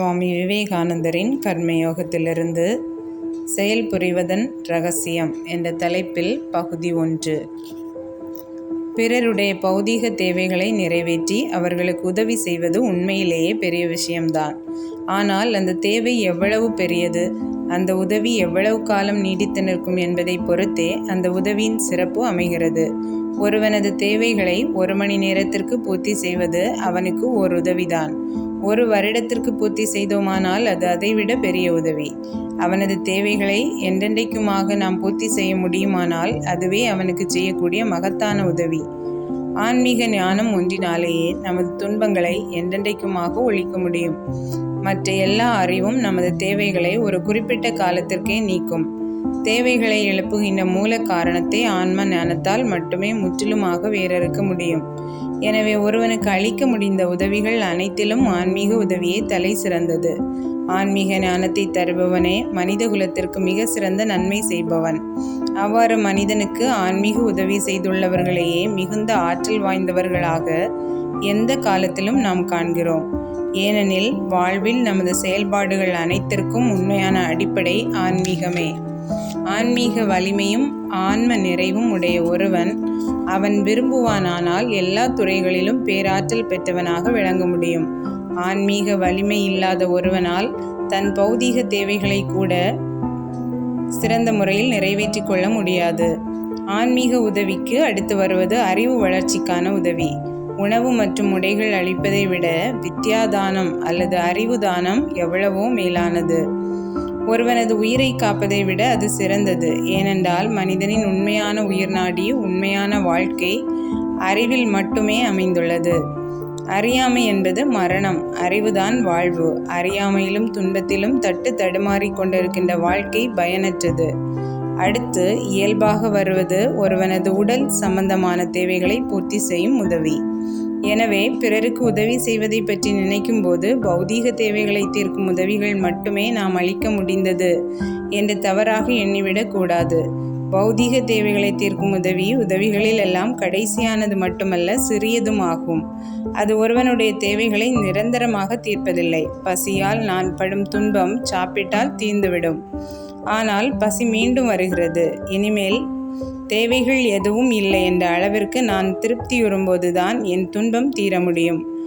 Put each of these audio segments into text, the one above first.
சுவாமி விவேகானந்தரின் கர்மயோகத்திலிருந்து செயல் புரிவதன் ரகசியம் என்ற தலைப்பில் பகுதி ஒன்று. பிறருடைய பௌதீக தேவைகளை நிறைவேற்றி அவர்களுக்கு உதவி செய்வது உண்மையிலேயே பெரிய விஷயம்தான். ஆனால் அந்த தேவை எவ்வளவு பெரியது? அந்த உதவி எவ்வளவு காலம் நீடித்து நிற்கும் என்பதை பொறுத்தே அந்த உதவியின் சிறப்பு அமைகிறது. ஒருவனது தேவைகளை ஒரு மணி நேரத்திற்கு பூர்த்தி செய்வது அவனுக்கு ஓர் உதவிதான். ஒரு வருடத்திற்கு பூர்த்தி செய்தோமானால் அது அதைவிட பெரிய உதவி. அவனது தேவைகளை என்றென்றைக்குமாக நாம் பூர்த்தி செய்ய முடியுமானால் அதுவே அவனுக்கு செய்யக்கூடிய மகத்தான உதவி. ஆன்மீக ஞானம் ஒன்றினாலேயே நமது துன்பங்களை என்றென்றைக்குமாக ஒழிக்க முடியும். மற்ற எல்லா அறிவும் நமது தேவைகளை ஒரு குறிப்பிட்ட காலத்திற்கே நீக்கும். தேவைகளை எழுப்புகின்ற மூல காரணத்தை ஆன்ம ஞானத்தால் மட்டுமே முற்றிலுமாக வேறறுக்க முடியும். எனவே ஒருவனுக்கு அளிக்க முடிந்த உதவிகள் அனைத்திலும் ஆன்மீக உதவியே தலை சிறந்தது. ஆன்மீக ஞானத்தை தருபவனே மனித குலத்திற்கு மிக சிறந்த நன்மை செய்பவன். அவ்வாறு மனிதனுக்கு ஆன்மீக உதவி செய்துள்ளவர்களையே மிகுந்த ஆற்றல் வாய்ந்தவர்களாக எந்த காலத்திலும் நாம் காண்கிறோம். ஏனெனில் வாழ்வில் நமது செயல்பாடுகள் அனைத்திற்கும் உண்மையான அடிப்படை ஆன்மீகமே. ஆன்மீக வலிமையும் ஆன்ம நிறைவும் உடைய ஒருவன் அவன் விரும்புவானானால் எல்லா துறைகளிலும் பேராற்றல் பெற்றவனாக விளங்க முடியும். ஆன்மீக வலிமை இல்லாத ஒருவனால் தன் பௌதீக தேவைகளை கூட சிறந்த முறையில் நிறைவேற்றிக் கொள்ள முடியாது. ஆன்மீக உதவிக்கு அடுத்து வருவது அறிவு வளர்ச்சிக்கான உதவி. உணவு மற்றும் உடைகள் அளிப்பதை விட வித்யாதானம் அல்லது அறிவு தானம் எவ்வளவோ மேலானது. ஒருவனது உயிரை காப்பதை விட அது சிறந்தது. ஏனென்றால் மனிதனின் உண்மையான உயிர் நாடி உண்மையான வாழ்க்கை அறிவில் மட்டுமே அமைந்துள்ளது. அறியாமை என்பது மரணம் அறிவுதான் வாழ்வு. அறியாமையிலும் துன்பத்திலும் தட்டு தடுமாறி கொண்டிருக்கின்ற வாழ்க்கை பயனற்றது. அடுத்து இயல்பாக வருவது ஒருவனது உடல் சம்பந்தமான தேவைகளை பூர்த்தி செய்யும் உதவி. எனவே பிறருக்கு உதவி செய்வதை பற்றி நினைக்கும் போது பௌதீக தேவைகளை தீர்க்கும் உதவிகள் மட்டுமே நாம் அளிக்க முடிந்தது என்று தவறாக எண்ணிவிடக் கூடாது. பௌதீக தேவைகளை தீர்க்கும் உதவி உதவிகளில் எல்லாம் கடைசியானது மட்டுமல்ல சிறியதும் ஆகும். அது ஒருவனுடைய தேவைகளை நிரந்தரமாக தீர்ப்பதில்லை. பசியால் நான் படும் துன்பம் சாப்பிட்டால் தீர்ந்துவிடும் ஆனால் பசி மீண்டும் வருகிறது. இனிமேல் தேவைகள் எதுவும் இல்லை என்ற அளவிற்கு நான் திருப்தியுறும்போதுதான் என் துன்பம் தீர முடியும்.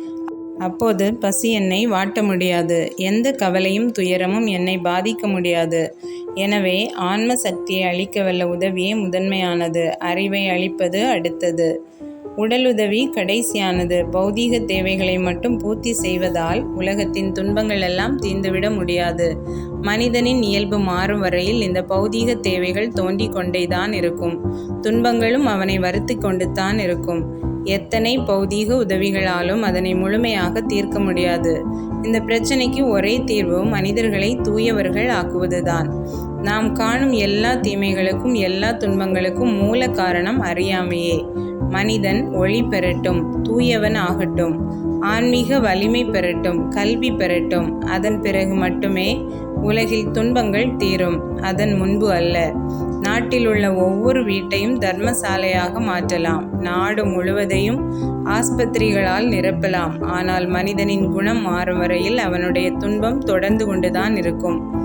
அப்போது பசி என்னை வாட்ட முடியாது. எந்த கவலையும் துயரமும் என்னை பாதிக்க முடியாது. எனவே ஆன்ம சக்தியை அளிக்க வல்ல உதவியே முதன்மையானது. அறிவை அளிப்பது அடுத்தது. உடலுதவி கடைசியானது. பௌதீக தேவைகளை மட்டும் பூர்த்தி செய்வதால் உலகத்தின் துன்பங்கள் எல்லாம் தீர்ந்துவிட முடியாது. மனிதனின் இயல்பு மாறும் வரையில் இந்த பௌதீக தேவைகள் தோண்டிக் கொண்டேதான் இருக்கும். துன்பங்களும் அவனை வருத்தி கொண்டு தான் இருக்கும். எத்தனை பௌதீக உதவிகளாலும் அதனை முழுமையாக தீர்க்க முடியாது. இந்த பிரச்சனைக்கு ஒரே தீர்வு மனிதர்களை தூயவர்கள் ஆக்குவதுதான். நாம் காணும் எல்லா தீமைகளுக்கும் எல்லா துன்பங்களுக்கும் மூல காரணம் அறியாமையே. மனிதன் ஒளி பெறட்டும் தூயவன் ஆகட்டும். ஆன்மீக வலிமை பெறட்டும் கல்வி பெறட்டும். அதன் பிறகு மட்டுமே உலகில் துன்பங்கள் தீரும். அதன் முன்பு அல்ல. நாட்டில் உள்ள ஒவ்வொரு வீட்டையும் தர்மசாலையாக மாற்றலாம். நாடு முழுவதையும் ஆஸ்பத்திரிகளால் நிரப்பலாம். ஆனால் மனிதனின் குணம் மாறும் வரையில் அவனுடைய துன்பம் தொடர்ந்து கொண்டுதான் இருக்கும்.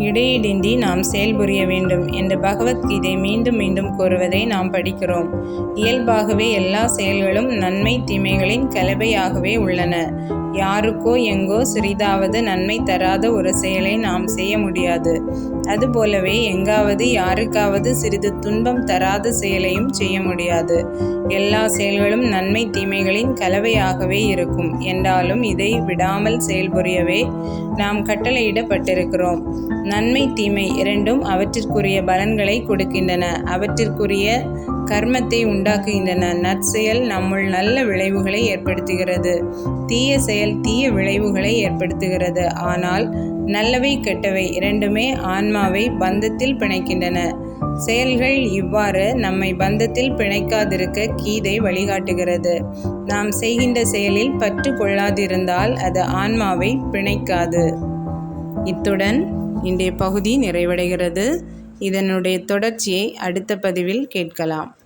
இடையீடின்றி நாம் செயல்புரிய வேண்டும் என்ற பகவத்கீதை மீண்டும் மீண்டும் கூறுவதை நாம் படிக்கிறோம். இயல்பாகவே எல்லா செயல்களும் நன்மை தீமைகளின் கலவையாகவே உள்ளன. யாருக்கோ எங்கோ சிறிதாவது நன்மை தராத ஒரு செயலை நாம் செய்ய முடியாது. அதுபோலவே எங்காவது யாருக்காவது சிறிது துன்பம் தராத செயலையும் செய்ய முடியாது. எல்லா செயல்களும் நன்மை தீமைகளின் கலவையாகவே இருக்கும். என்றாலும் இதை விடாமல் செயல்புரியவே நாம் கட்டளையிடப்பட்டிருக்கிறோம். நன்மை தீமை இரண்டும் அவற்றிற்குரிய பலன்களை கொடுக்கின்றன. அவற்றிற்குரிய கர்மத்தை உண்டாக்குகின்றன. நற்செயல் நம்முள் நல்ல விளைவுகளை ஏற்படுத்துகிறது. தீய செயல் தீய விளைவுகளை ஏற்படுத்துகிறது. ஆனால் நல்லவை கெட்டவை இரண்டுமே ஆன்மாவை பந்தத்தில் பிணைக்கின்றன. செயல்கள் இவ்வாறு நம்மை பந்தத்தில் பிணைக்காதிருக்க கீதை வழிகாட்டுகிறது. நாம் செய்கின்ற செயலில் பற்று கொள்ளாதிருந்தால் அது ஆன்மாவை பிணைக்காது. இத்துடன் இன்றைய பகுதி நிறைவடைகிறது. இதனுடைய தொடர்ச்சியை அடுத்த பதிவில் கேட்கலாம்.